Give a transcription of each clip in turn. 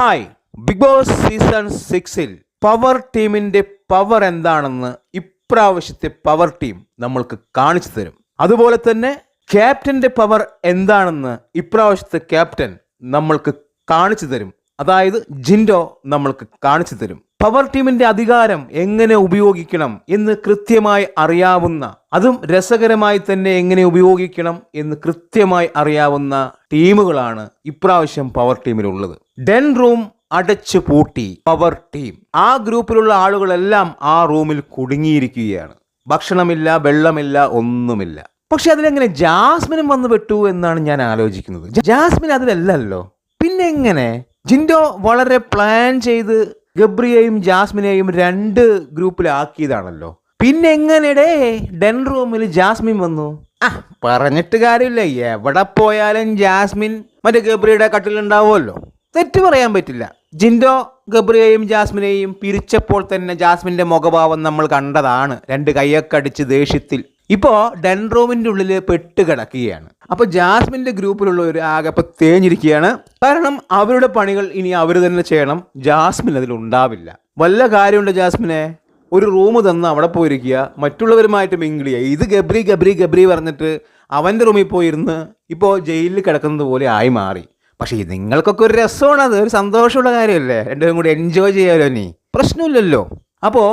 Hi. Big boss season സിക്സിൽ power ടീമിന്റെ power എന്താണെന്ന് ഇപ്രാവശ്യത്തെ പവർ ടീം നമ്മൾക്ക് കാണിച്ചു തരും. അതുപോലെ തന്നെ ക്യാപ്റ്റന്റെ പവർ എന്താണെന്ന് ഇപ്രാവശ്യത്തെ ക്യാപ്റ്റൻ നമ്മൾക്ക് കാണിച്ചു തരും. അതായത് ജിൻഡോ നമ്മൾക്ക് കാണിച്ചു തരും. പവർ ടീമിന്റെ അധികാരം എങ്ങനെ ഉപയോഗിക്കണം എന്ന് കൃത്യമായി അറിയാവുന്ന അതും രസകരമായി തന്നെ എങ്ങനെ ഉപയോഗിക്കണം എന്ന് കൃത്യമായി അറിയാവുന്ന ടീമുകളാണ് ഇപ്രാവശ്യം പവർ ടീമിലുള്ളത്. ഡെൻ റൂം അടച്ചു പൂട്ടി പവർ ടീം ആ ഗ്രൂപ്പിലുള്ള ആളുകളെല്ലാം ആ റൂമിൽ കുടുങ്ങിയിരിക്കുകയാണ്. ഭക്ഷണമില്ല വെള്ളമില്ല ഒന്നുമില്ല. പക്ഷെ അതിലെങ്ങനെ ജാസ്മിനും വന്നു പെട്ടു എന്നാണ് ഞാൻ ആലോചിക്കുന്നത്. ജാസ്മിൻ അതിലല്ലല്ലോ. പിന്നെ എങ്ങനെ ജിൻഡോ വളരെ പ്ലാൻ ചെയ്ത് ഗബ്രിയെയും ജാസ്മിനെയും രണ്ട് ഗ്രൂപ്പിലാക്കിയതാണല്ലോ. പിന്നെ എങ്ങനെടേ ഡെൻ റൂമിൽ ജാസ്മിൻ വന്നു? ആ പറഞ്ഞിട്ട് കാര്യമില്ല. എവിടെ പോയാലും ജാസ്മിൻ മറ്റേ ഗബ്രിയുടെ കട്ടിലുണ്ടാവുമല്ലോ. തെറ്റ് പറയാൻ പറ്റില്ല. ജിൻഡോ ഗബ്രിയെയും ജാസ്മിനെയും പിരിച്ചപ്പോൾ തന്നെ ജാസ്മിന്റെ മുഖഭാവം നമ്മൾ കണ്ടതാണ്. രണ്ട് കൈയൊക്കെ അടിച്ച് ദേഷ്യത്തിൽ. ഇപ്പോൾ ഡെൻ റൂമിന്റെ ഉള്ളിൽ പെട്ട് കിടക്കുകയാണ്. അപ്പോൾ ജാസ്മിന്റെ ഗ്രൂപ്പിലുള്ളവർ ആകെ ഇപ്പോൾ തേഞ്ഞിരിക്കുകയാണ്. കാരണം അവരുടെ പണികൾ ഇനി അവർ തന്നെ ചെയ്യണം. ജാസ്മിൻ അതിൽ ഉണ്ടാവില്ല. വല്ല കാര്യമുണ്ട് ജാസ്മിനെ? ഒരു റൂം തന്ന് അവിടെ പോയിരിക്കുക. മറ്റുള്ളവരുമായിട്ട് മിങ്കിൾ ചെയ്യുക. ഇത് ഗബ്രി ഗബ്രി ഗബ്രി പറഞ്ഞിട്ട് അവന്റെ റൂമിൽ പോയിരുന്ന് ഇപ്പോൾ ജയിലിൽ കിടക്കുന്നത് പോലെ ആയി മാറി. പക്ഷേ നിങ്ങൾക്കൊക്കെ ഒരു രസമാണ്. അത് ഒരു സന്തോഷമുള്ള കാര്യമല്ലേ? രണ്ടുപേരും കൂടി എൻജോയ് ചെയ്യാമല്ലോ നീ പ്രശ്നമില്ലല്ലോ. അപ്പോൾ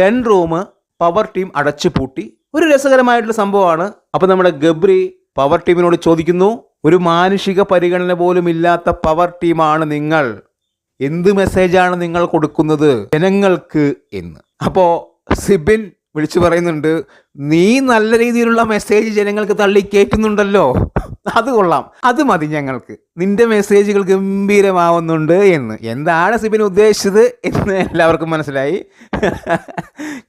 ഡെൻ റൂം പവർ ടീം അടച്ചു പൂട്ടി ഒരു രസകരമായിട്ടുള്ള സംഭവമാണ്. അപ്പോൾ നമ്മുടെ ഗബ്രി പവർ ടീമിനോട് ചോദിക്കുന്നു ഒരു മാനുഷിക പരിഗണന പോലും ഇല്ലാത്ത പവർ ടീമാണ് നിങ്ങൾ. എന്ത് മെസ്സേജാണ് നിങ്ങൾ കൊടുക്കുന്നത് ജനങ്ങൾക്ക് എന്ന്? അപ്പോൾ സിബിൻ വിളിച്ചു പറയുന്നുണ്ട് നീ നല്ല രീതിയിലുള്ള മെസ്സേജ് ജനങ്ങൾക്ക് തള്ളി കയറ്റുന്നുണ്ടല്ലോ അത് കൊള്ളാം. അത് മതി ഞങ്ങൾക്ക്. നിന്റെ മെസ്സേജുകൾ ഗംഭീരമാവുന്നുണ്ട് എന്ന്. എന്താണ് സിബിൻ ഉദ്ദേശിച്ചത് എന്ന് എല്ലാവർക്കും മനസ്സിലായി.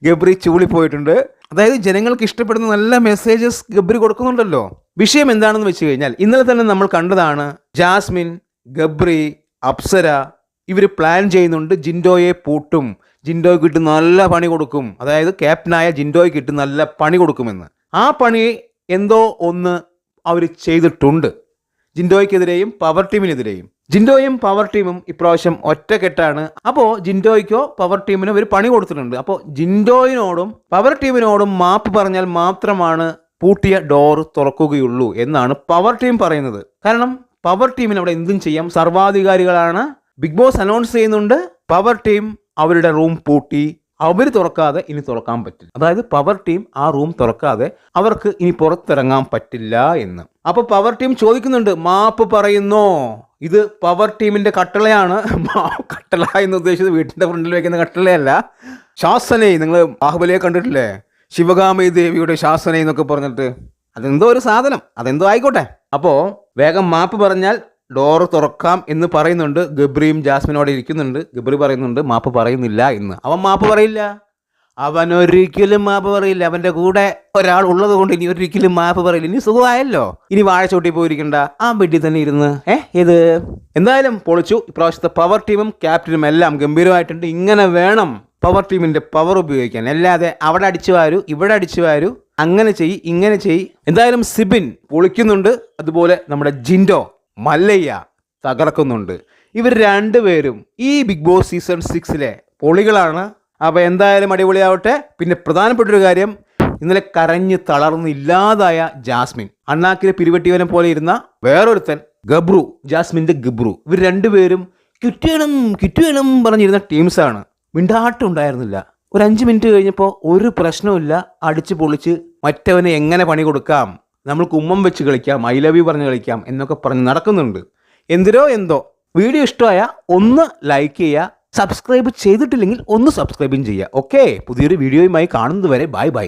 ഗബ്രി ചൂളിപ്പോയിട്ടുണ്ട് അതായത് ജനങ്ങൾക്ക് ഇഷ്ടപ്പെടുന്ന നല്ല മെസ്സേജസ് ഗബ്രി കൊടുക്കുന്നുണ്ടല്ലോ. വിഷയം എന്താണെന്ന് വെച്ച് കഴിഞ്ഞാൽ ഇന്നലെ തന്നെ നമ്മൾ കണ്ടതാണ് ജാസ്മിൻ ഗബ്രി അപ്സര ഇവർ പ്ലാൻ ചെയ്യുന്നുണ്ട് ജിൻഡോയെ പൂട്ടും. ജിൻഡോയ്ക്ക് ഇട്ട് നല്ല പണി കൊടുക്കും. അതായത് ക്യാപ്റ്റനായ ജിൻഡോയ്ക്ക് ഇട്ട് നല്ല പണി കൊടുക്കുമെന്ന്. ആ പണി എന്തോ ഒന്ന് അവർ ചെയ്തിട്ടുണ്ട്. ജിൻഡോയ്ക്കെതിരെയും പവർ ടീമിനെതിരെയും ജിൻഡോയും പവർ ടീമും ഇപ്രാവശ്യം ഒറ്റക്കെട്ടാണ്. അപ്പോൾ ജിൻഡോയ്ക്കോ പവർ ടീമിനോ ഒരു പണി കൊടുത്തിട്ടുണ്ട്. അപ്പോൾ ജിൻഡോയിനോടും പവർ ടീമിനോടും മാപ്പ് പറഞ്ഞാൽ മാത്രമാണ് പൂട്ടിയ ഡോർ തുറക്കുകയുള്ളൂ എന്നാണ് പവർ ടീം പറയുന്നത്. കാരണം പവർ ടീമിന് അവിടെ എന്തും ചെയ്യാം. സർവാധികാരികളാണ്. ബിഗ് ബോസ് അനൗൺസ് ചെയ്യുന്നുണ്ട്. പവർ ടീം അവരുടെ റൂം പൂട്ടി. അവർ തുറക്കാതെ ഇനി തുറക്കാൻ പറ്റില്ല. അതായത് പവർ ടീം ആ റൂം തുറക്കാതെ അവർക്ക് ഇനി പുറത്തിറങ്ങാൻ പറ്റില്ല എന്ന്. അപ്പൊ പവർ ടീം ചോദിക്കുന്നുണ്ട് മാപ്പ് പറയുന്നോ? ഇത് പവർ ടീമിന്റെ കട്ടളയാണ്. കട്ടള എന്ന് ഉദ്ദേശിച്ചത് വീട്ടിന്റെ ഫ്രണ്ടിൽ വെക്കുന്ന കട്ടളയല്ല. ശാസനയെ നിങ്ങൾ ബാഹുബലിയെ കണ്ടിട്ടില്ലേ? ശിവകാമി ദേവിയുടെ ശാസന എന്നൊക്കെ പറഞ്ഞിട്ട്. അതെന്തോ ഒരു സാധനം. അതെന്തോ ആയിക്കോട്ടെ. അപ്പോ വേഗം മാപ്പ് പറഞ്ഞാൽ ഡോർ തുറക്കാം എന്ന് പറയുന്നുണ്ട്. ഗബ്രിയും ജാസ്മിനോടെ ഇരിക്കുന്നുണ്ട്. ഗബ്രി പറയുന്നുണ്ട് മാപ്പ് പറയുന്നില്ല എന്ന്. അവൻ മാപ്പ് പറയില്ല. അവൻ ഒരിക്കലും മാപ്പ് പറയില്ല. അവന്റെ കൂടെ ഒരാൾ ഉള്ളത് കൊണ്ട് ഇനി ഒരിക്കലും മാപ്പ് പറയില്ല. ഇനി സുഖമായല്ലോ. ഇനി വാഴ ചൂട്ടി പോയിരിക്കണ്ട. ആ ബെഡിൽ തന്നെ ഇരുന്ന്. ഏ ഇത് എന്തായാലും പൊളിച്ചു. ഇപ്രാവശ്യത്തെ പവർ ടീമും ക്യാപ്റ്റനും എല്ലാം ഗംഭീരമായിട്ടുണ്ട്. ഇങ്ങനെ വേണം പവർ ടീമിന്റെ പവർ ഉപയോഗിക്കാൻ. അല്ലാതെ അവിടെ അടിച്ചു വാരു ഇവിടെ അടിച്ചു വാരു. അങ്ങനെ ചെയ് ഇങ്ങനെ ചെയ് എന്തായാലും സിബിൻ പൊളിക്കുന്നുണ്ട്. അതുപോലെ നമ്മുടെ ജിൻഡോ മല്ലയ്യ തകർക്കുന്നുണ്ട്. ഇവർ രണ്ടുപേരും ഈ ബിഗ് ബോസ് സീസൺ സിക്സിലെ പൊളികളാണ്. അപ്പോൾ എന്തായാലും അടിപൊളിയാവട്ടെ. പിന്നെ പ്രധാനപ്പെട്ട ഒരു കാര്യം ഇന്നലെ കരഞ്ഞ് തളർന്ന് ഇല്ലാതായ ജാസ്മിൻ. അണ്ണാക്കിലെ പിരിവെട്ടിയവനെ പോലെ ഇരുന്ന വേറൊരുത്തൻ ഗബ്രു ജാസ്മിന്റെ ഗബ്രു. ഇവർ രണ്ടുപേരും കിറ്റ് വേണം കിറ്റ് വേണം പറഞ്ഞിരുന്ന ടീംസാണ്. മിണ്ടാട്ടം ഉണ്ടായിരുന്നില്ല. ഒരു അഞ്ച് മിനിറ്റ് കഴിഞ്ഞപ്പോൾ ഒരു പ്രശ്നവുമില്ല. അടിച്ച് പൊളിച്ച് മറ്റവനെ എങ്ങനെ പണി കൊടുക്കാം? നമ്മൾക്ക് കുമ്മം വെച്ച് കളിക്കാം ഐ ലവ് യു പറഞ്ഞ് കളിക്കാം എന്നൊക്കെ പറഞ്ഞ് നടക്കുന്നുണ്ട്. എന്തിനോ എന്തോ. വീഡിയോ ഇഷ്ടമായ ഒന്ന് ലൈക്ക് ചെയ്യുക സബ്സ്ക്രൈബ് ചെയ്തിട്ടില്ലെങ്കിൽ ഒന്ന് സബ്സ്ക്രൈബും ചെയ്യുക. ഓക്കെ പുതിയൊരു വീഡിയോയുമായി കാണുന്നതുവരെ ബൈ ബൈ